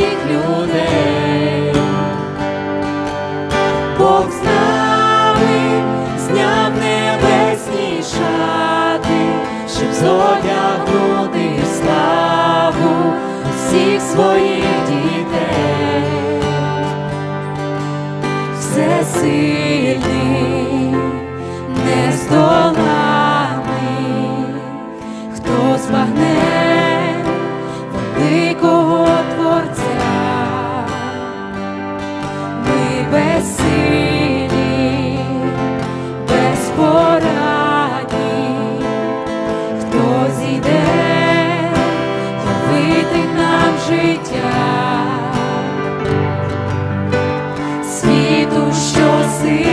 людей, Бог з зняв небесні щоб зодягнути в славу всіх своїх дітей, всесильний, не здоланий, хто збагне. Великого see.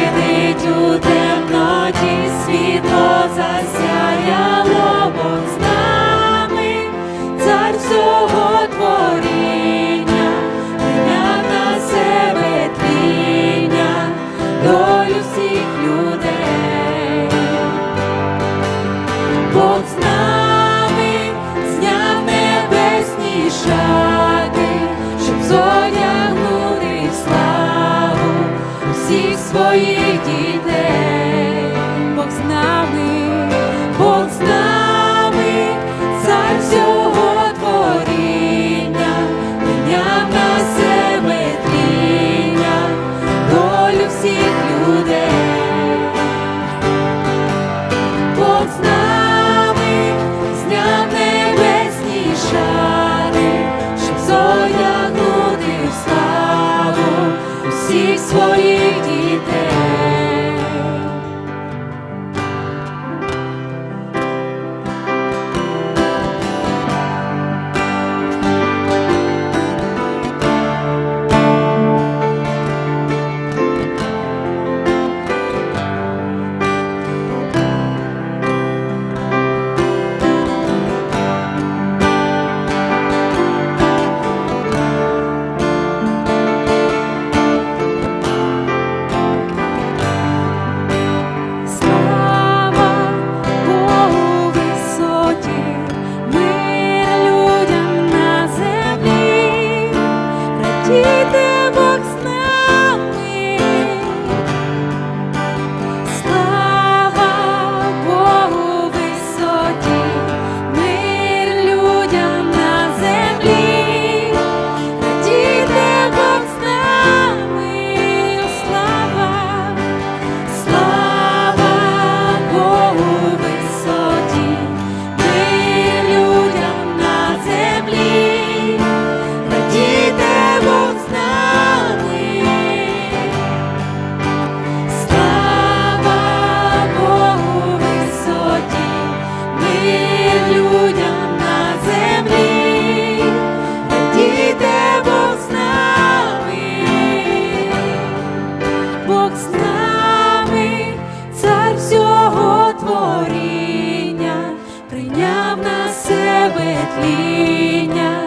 спасіння,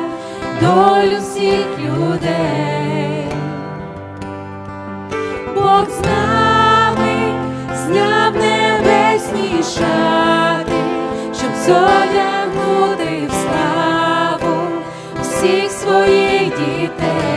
долю всіх людей, Бог з нами, зняв небесні шати, щоб зодягнути в славу всіх своїх дітей.